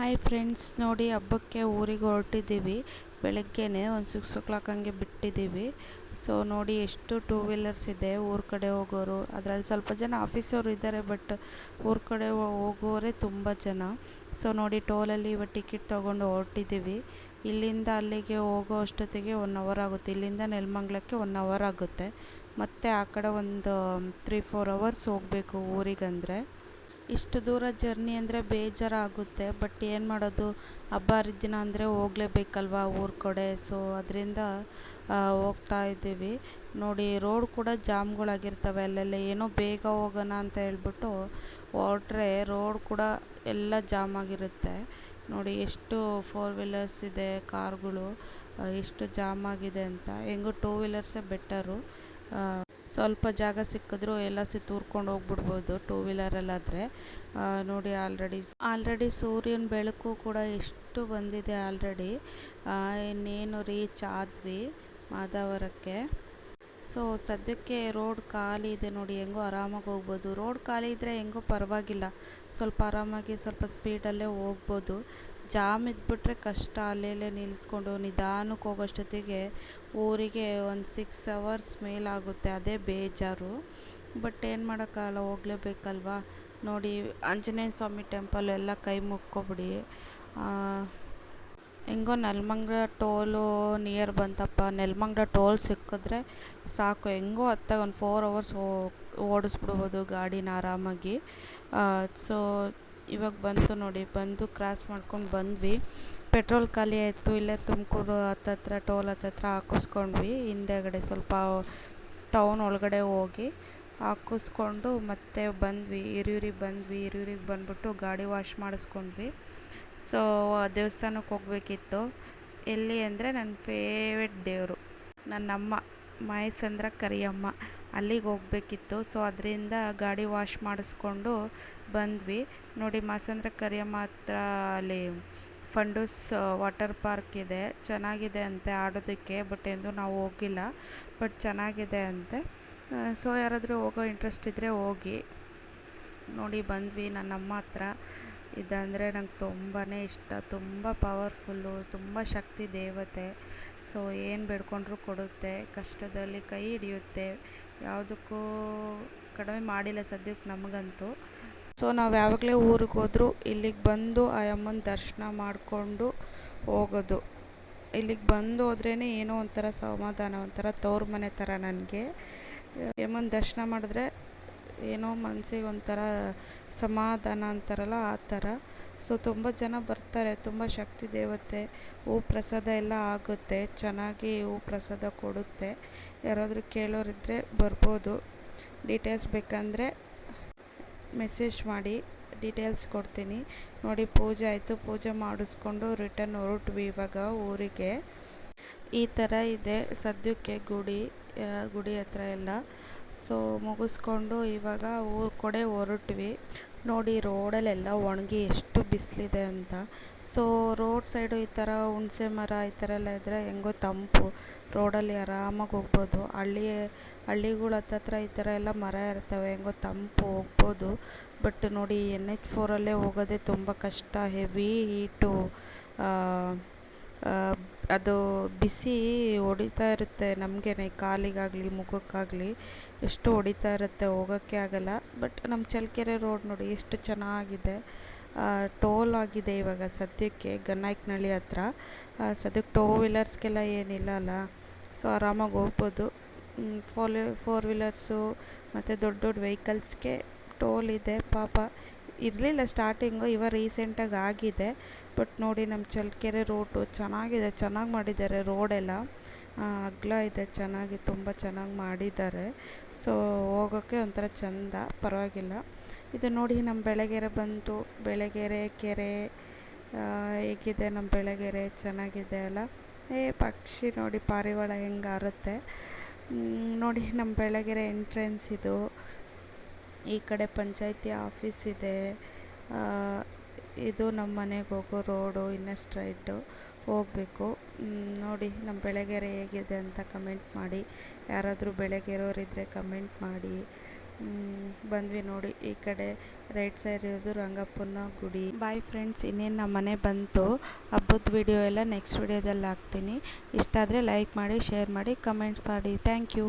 Hi friends ನೋಡಿ ಹಬ್ಬಕ್ಕೆ ಊರಿಗೆ ಹೊರಟಿದ್ದೀವಿ. ಬೆಳಗ್ಗೆನೇ ಒಂದು ಸಿಕ್ಸ್ ಓ ಕ್ಲಾಕ್ ಹಂಗೆ ಬಿಟ್ಟಿದ್ದೀವಿ. ಸೊ ನೋಡಿ ಎಷ್ಟು ಟೂ ವೀಲರ್ಸ್ ಇದೆ, ಊರ ಕಡೆ ಹೋಗೋರು. ಅದರಲ್ಲಿ ಸ್ವಲ್ಪ ಜನ ಆಫೀಸವರು ಇದ್ದಾರೆ ಬಟ್ ಊರ ಕಡೆ ಹೋಗೋರೇ ತುಂಬ ಜನ. ಸೊ ನೋಡಿ ಟೋಲಲ್ಲಿ ಇವಾಗ ಟಿಕೆಟ್ ತೊಗೊಂಡು ಹೊರಟಿದ್ದೀವಿ. ಇಲ್ಲಿಂದ ಅಲ್ಲಿಗೆ ಹೋಗೋ ಅಷ್ಟೊತ್ತಿಗೆ ಒನ್ ಅವರ್ ಆಗುತ್ತೆ. ಇಲ್ಲಿಂದ ನೆಲಮಂಗ್ಲಕ್ಕೆ ಒನ್ ಅವರ್ ಆಗುತ್ತೆ. ಮತ್ತು ಆ ಕಡೆ ಒಂದು ತ್ರೀ ಫೋರ್ ಅವರ್ಸ್ ಹೋಗಬೇಕು ಊರಿಗಂದರೆ. ಇಷ್ಟು ದೂರ ಜರ್ನಿ ಅಂದರೆ ಬೇಜಾರಾಗುತ್ತೆ ಬಟ್ ಏನು ಮಾಡೋದು? ಹಬ್ಬ ಹರಿದಿನ ಅಂದರೆ ಹೋಗ್ಲೇಬೇಕಲ್ವಾ ಊರ ಕಡೆ? ಸೊ ಅದರಿಂದ ಹೋಗ್ತಾ ಇದ್ದೀವಿ. ನೋಡಿ ರೋಡ್ ಕೂಡ ಜಾಮ್ಗಳಾಗಿರ್ತವೆ, ಅಲ್ಲೆಲ್ಲ ಏನೋ ಬೇಗ ಹೋಗೋಣ ಅಂತ ಹೇಳ್ಬಿಟ್ಟು ಹೊರಟ್ರೆ ರೋಡ್ ಕೂಡ ಎಲ್ಲ ಜಾಮ್ ಆಗಿರುತ್ತೆ. ನೋಡಿ, ಎಷ್ಟು ಫೋರ್ ವೀಲರ್ಸ್ ಇದೆ, ಕಾರ್ಗಳು ಎಷ್ಟು ಜಾಮ್ ಆಗಿದೆ ಅಂತ. ಹೆಂಗೋ ಟೂ ವೀಲರ್ಸೇ ಬೆಟರು ಸ್ವಲ್ಪ ಜಾಗ ಸಿಕ್ಕಿದ್ರು ಎಲ್ಲ ಸಿ ತೂರ್ಕೊಂಡು ಹೋಗ್ಬಿಡ್ಬೋದು ಟೂ ವೀಲರಲ್ಲಾದರೆ ನೋಡಿ ಆಲ್ರೆಡಿ ಆಲ್ರೆಡಿ ಸೂರ್ಯನ ಬೆಳಕು ಕೂಡ ಎಷ್ಟು ಬಂದಿದೆ ಆಲ್ರೆಡಿ ಇನ್ನೇನು ರೀಚ್ ಆದ್ವಿ ಮಾದಾವರಕ್ಕೆ ಸೊ ಸದ್ಯಕ್ಕೆ ರೋಡ್ ಖಾಲಿ ಇದೆ ನೋಡಿ, ಹೆಂಗೋ ಆರಾಮಾಗಿ ಹೋಗ್ಬೋದು. ರೋಡ್ ಖಾಲಿ ಇದ್ದರೆ ಹೆಂಗೋ ಪರವಾಗಿಲ್ಲ. ಸ್ವಲ್ಪ ಆರಾಮಾಗಿ ಸ್ವಲ್ಪ ಸ್ಪೀಡಲ್ಲೇ ಹೋಗ್ಬೋದು. ಜಾಮ್ ಇದ್ಬಿಟ್ರೆ ಕಷ್ಟ ಅಲ್ಲೇ ನಿಲ್ಲಿಸ್ಕೊಂಡು ನಿಧಾನಕ್ಕೆ ಹೋಗೋಷ್ಟೊತ್ತಿಗೆ ಊರಿಗೆ ಒಂದು ಸಿಕ್ಸ್ ಅವರ್ಸ್ ಮೇಲಾಗುತ್ತೆ, ಅದೇ ಬೇಜಾರು. ಬಟ್ ಏನು ಮಾಡೋಕ್ಕಾಗಲ್ಲ, ಹೋಗಲೇಬೇಕಲ್ವಾ? ನೋಡಿ ಆಂಜನೇಯ ಸ್ವಾಮಿ ಟೆಂಪಲ್ ಎಲ್ಲ ಕೈ ಮುಕ್ಕೊಬಿಡಿ ಹೆಂಗೋ ನೆಲಮಂಗ್ಲ ಟೋಲು ನಿಯರ್ ಬಂತಪ್ಪ. ನೆಲಮಂಗ್ಲ ಟೋಲ್ ಸಿಕ್ಕಿದ್ರೆ ಸಾಕು. ಹೆಂಗೋ ಹತ್ತಾಗ ಒಂದು ಫೋರ್ ಅವರ್ಸ್ ಓಡಿಸ್ಬಿಡ್ಬೋದು ಗಾಡಿನ ಆರಾಮಾಗಿ. ಸೊ ಇವಾಗ ಬಂತು ನೋಡಿ, ಬಂದು ಕ್ರಾಸ್ ಮಾಡ್ಕೊಂಡು ಬಂದ್ವಿ. ಪೆಟ್ರೋಲ್ ಖಾಲಿ ಆಯಿತು, ಇಲ್ಲೇ ತುಮಕೂರು ಹತ್ತತ್ರ, ಟೋಲ್ ಹತ್ತತ್ರ ಹಾಕಿಸ್ಕೊಂಡ್ವಿ. ಹಿಂದೆಗಡೆ ಸ್ವಲ್ಪ ಟೌನ್ ಒಳಗಡೆ ಹೋಗಿ ಹಾಕಿಸ್ಕೊಂಡು ಮತ್ತೆ ಬಂದ್ವಿ, ಹಿರಿಯೂರಿಗೆ ಬಂದ್ವಿ. ಹಿರಿಯೂರಿಗೆ ಬಂದ್ಬಿಟ್ಟು ಗಾಡಿ ವಾಶ್ ಮಾಡಿಸ್ಕೊಂಡ್ವಿ. ಸೊ ದೇವಸ್ಥಾನಕ್ಕೆ ಹೋಗಬೇಕಿತ್ತು. ಎಲ್ಲಿ ಅಂದರೆ ನನ್ನ ಫೇವ್ರೆಟ್ ದೇವರು, ನನ್ನಮ್ಮ ಮಾಯಸಂದ್ರ ಕರಿಯಮ್ಮ. ಅಲ್ಲಿಗೆ ಹೋಗ್ಬೇಕಿತ್ತು. ಸೊ ಅದರಿಂದ ಗಾಡಿ ವಾಶ್ ಮಾಡಿಸ್ಕೊಂಡು ಬಂದ್ವಿ. ನೋಡಿ ಮಾಸಂದ್ರ ಕರಿಯ ಮಾತ್ರ ಅಲ್ಲಿ ಫಂಡೂಸ್ ವಾಟರ್ ಪಾರ್ಕ್ ಇದೆ. ಚೆನ್ನಾಗಿದೆ ಅಂತೆ ಆಡೋದಕ್ಕೆ ಬಟ್ ಎಂದು ನಾವು ಹೋಗಿಲ್ಲ. ಬಟ್ ಚೆನ್ನಾಗಿದೆ ಅಂತೆ. ಸೊ ಯಾರಾದರೂ ಹೋಗೋ ಇಂಟ್ರೆಸ್ಟ್ ಇದ್ದರೆ ಹೋಗಿ. ನೋಡಿ, ಬಂದ್ವಿ. ನನ್ನಮ್ಮ ಹತ್ರ. ಇದಂದರೆ ನಂಗೆ ತುಂಬಾ ಇಷ್ಟ. ತುಂಬ ಪವರ್ಫುಲ್ಲು ತುಂಬ ಶಕ್ತಿ ದೇವತೆ. ಸೊ ಏನು ಬೇಡ್ಕೊಂಡ್ರೂ ಕೊಡುತ್ತೆ. ಕಷ್ಟದಲ್ಲಿ ಕೈ ಹಿಡಿಯುತ್ತೆ. ಯಾವುದಕ್ಕೂ ಕಡಿಮೆ ಮಾಡಿಲ್ಲ ಸದ್ಯಕ್ಕೆ ನಮಗಂತೂ. ಸೊ ನಾವು ಯಾವಾಗಲೇ ಊರಿಗೆ ಹೋದರೂ ಇಲ್ಲಿಗೆ ಬಂದು ಆ ಅಮ್ಮನ ದರ್ಶನ ಮಾಡಿಕೊಂಡು ಹೋಗೋದು. ಇಲ್ಲಿಗೆ ಬಂದು ಹೋದ್ರೇ ಏನೋ ಒಂಥರ ಸಮಾಧಾನ, ಒಂಥರ ತವ್ರ ಮನೆ ಥರ ನನಗೆ. ಅಮ್ಮನ ದರ್ಶನ ಮಾಡಿದ್ರೆ ಏನೋ ಮನಸ್ಸಿಗೆ ಒಂಥರ ಸಮಾಧಾನ ಅಂತಾರಲ್ಲ ಆ ಥರ. ಸೊ ತುಂಬ ಜನ ಬರ್ತಾರೆ, ತುಂಬ ಶಕ್ತಿ ದೇವತೆ, ಹೂ ಪ್ರಸಾದ ಎಲ್ಲ ಆಗುತ್ತೆ, ಚೆನ್ನಾಗಿ ಹೂ ಪ್ರಸಾದ ಕೊಡುತ್ತೆ. ಯಾರಾದರೂ ಕೇಳೋರಿದ್ದರೆ ಬರ್ಬೋದು. ಡೀಟೇಲ್ಸ್ ಬೇಕಂದರೆ ಮೆಸೇಜ್ ಮಾಡಿ ಡೀಟೇಲ್ಸ್ ಕೊಡ್ತೀನಿ. ನೋಡಿ, ಪೂಜೆ ಆಯಿತು, ಪೂಜೆ ಮಾಡಿಸ್ಕೊಂಡು ರಿಟರ್ನ್ ಹೊರಟ್ವಿ ಇವಾಗ ಊರಿಗೆ. ಈ ಥರ ಇದೆ ಸದ್ಯಕ್ಕೆ ಗುಡಿ ಗುಡಿ ಹತ್ರ ಎಲ್ಲ. ಸೊ ಮುಗಿಸ್ಕೊಂಡು ಇವಾಗ ಊರ ಕಡೆ ಹೊರಟ್ವಿ. ನೋಡಿ, ರೋಡಲ್ಲೆಲ್ಲ ಒಣಗಿ ಎಷ್ಟು ಬಿಸಿಲಿದೆ ಅಂತ. ಸೊ ರೋಡ್ ಸೈಡು ಈ ಥರ ಹುಣಸೆ ಮರ ಈ ಥರ ಎಲ್ಲ ಇದ್ದರೆ ಹೆಂಗೋ ತಂಪು. ರೋಡಲ್ಲಿ ಆರಾಮಾಗಿ ಹೋಗ್ಬೋದು. ಹಳ್ಳಿ, ಹಳ್ಳಿಗಳ ಹತ್ರ ಈ ಥರ ಎಲ್ಲ ಮರ ಇರ್ತವೆ, ಹೆಂಗೋ ತಂಪು ಹೋಗ್ಬೋದು. ಬಟ್ ನೋಡಿ ಎನ್ ಎಚ್ ಫೋರಲ್ಲೇ ಹೋಗೋದೇ ತುಂಬ ಕಷ್ಟ ಹೆವಿ ಹೀಟು ಅದು ಬಿಸಿ ಹೊಡಿತಾ ಇರುತ್ತೆ ನಮಗೇನೆ, ಕಾಲಿಗಾಗಲಿ, ಮುಖಕ್ಕಾಗಲಿ. ಎಷ್ಟು ಹೊಡಿತಾ ಇರುತ್ತೆ ಹೋಗೋಕ್ಕೆ ಆಗಲ್ಲ. ಬಟ್ ನಮ್ಮ ಚಳ್ಳಕೆರೆ ರೋಡ್ ನೋಡಿ ಎಷ್ಟು ಚೆನ್ನಾಗಿದೆ. ಟೋಲ್ ಆಗಿದೆ ಇವಾಗ ಸದ್ಯಕ್ಕೆ ಗನ್ನಾಯ್ಕನಹಳ್ಳಿ ಹತ್ರ. ಸದ್ಯಕ್ಕೆ ಟೂ ವೀಲರ್ಸ್ಗೆಲ್ಲ ಏನಿಲ್ಲ ಅಲ್ಲ. ಸೊ ಆರಾಮಾಗಿ ಹೋಗ್ಬೋದು. ಫೋರ್ ಫೋರ್ ವೀಲರ್ಸು ಮತ್ತು ದೊಡ್ಡ ದೊಡ್ಡ ವೆಹಿಕಲ್ಸ್ಗೆ ಟೋಲ್ ಇದೆ. ಪಾಪ ಇರಲಿಲ್ಲ ಸ್ಟಾರ್ಟಿಂಗು ಇವಾಗ ರೀಸೆಂಟಾಗಿ ಆಗಿದೆ. ಬಟ್ ನೋಡಿ ನಮ್ಮ ಚಳ್ಳಕೆರೆ ರೋಡು ಚೆನ್ನಾಗಿದೆ, ಚೆನ್ನಾಗಿ ಮಾಡಿದ್ದಾರೆ ರೋಡೆಲ್ಲ ಅಗಲ ಇದೆ, ಚೆನ್ನಾಗಿ, ತುಂಬ ಚೆನ್ನಾಗಿ ಮಾಡಿದ್ದಾರೆ. ಸೊ ಹೋಗೋಕ್ಕೆ ಒಂಥರ ಚೆಂದ, ಪರವಾಗಿಲ್ಲ. ಇದು ನೋಡಿ ನಮ್ಮ ಬೆಳಗೆರೆ ಬಂತು ಬೆಳಗೆರೆ ಕೆರೆ ಹೇಗಿದೆ ನಮ್ಮ ಬೆಳಗೆರೆ, ಚೆನ್ನಾಗಿದೆ ಅಲ್ಲ? ಏ, ಪಕ್ಷಿ ನೋಡಿ ಪಾರಿವಾಳ ಹೆಂಗೆ ಹಾರುತ್ತೆ. ನೋಡಿ ನಮ್ಮ ಬೆಳಗೆರೆ ಎಂಟ್ರೆನ್ಸ್ ಇದು. ಈ ಕಡೆ ಪಂಚಾಯಿತಿ ಆಫೀಸ್ ಇದೆ. ಇದು ನಮ್ಮ ಮನೆಗೆ ಹೋಗೋ ರೋಡು ಇನ್ನು ಸ್ಟ್ರೈಟು ಹೋಗಬೇಕು. ನೋಡಿ ನಮ್ಮ ಬೆಳಗೆರೆ ಹೇಗಿದೆ ಅಂತ ಕಮೆಂಟ್ ಮಾಡಿ. ಯಾರಾದರೂ ಬೆಳಗೆರೋರಿದ್ದರೆ ಕಮೆಂಟ್ ಮಾಡಿ. ಬಂದ್ವಿ ನೋಡಿ ಈ ಕಡೆ ರೈಟ್ ಸೈಡ್ ಇರೋದು ರಂಗಪ್ಪನ ಗುಡಿ. ಬಾಯ್ ಫ್ರೆಂಡ್ಸ್ ಇನ್ನೇನು ನಮ್ಮ ಮನೆ ಬಂತು. ಹಬ್ಬದ ವಿಡಿಯೋ ಎಲ್ಲ ನೆಕ್ಸ್ಟ್ ವಿಡಿಯೋದಲ್ಲಿ ಹಾಕ್ತೀನಿ. ಇಷ್ಟ ಆದರೆ ಲೈಕ್ ಮಾಡಿ ಶೇರ್ ಮಾಡಿ ಕಮೆಂಟ್ ಮಾಡಿ. Thank you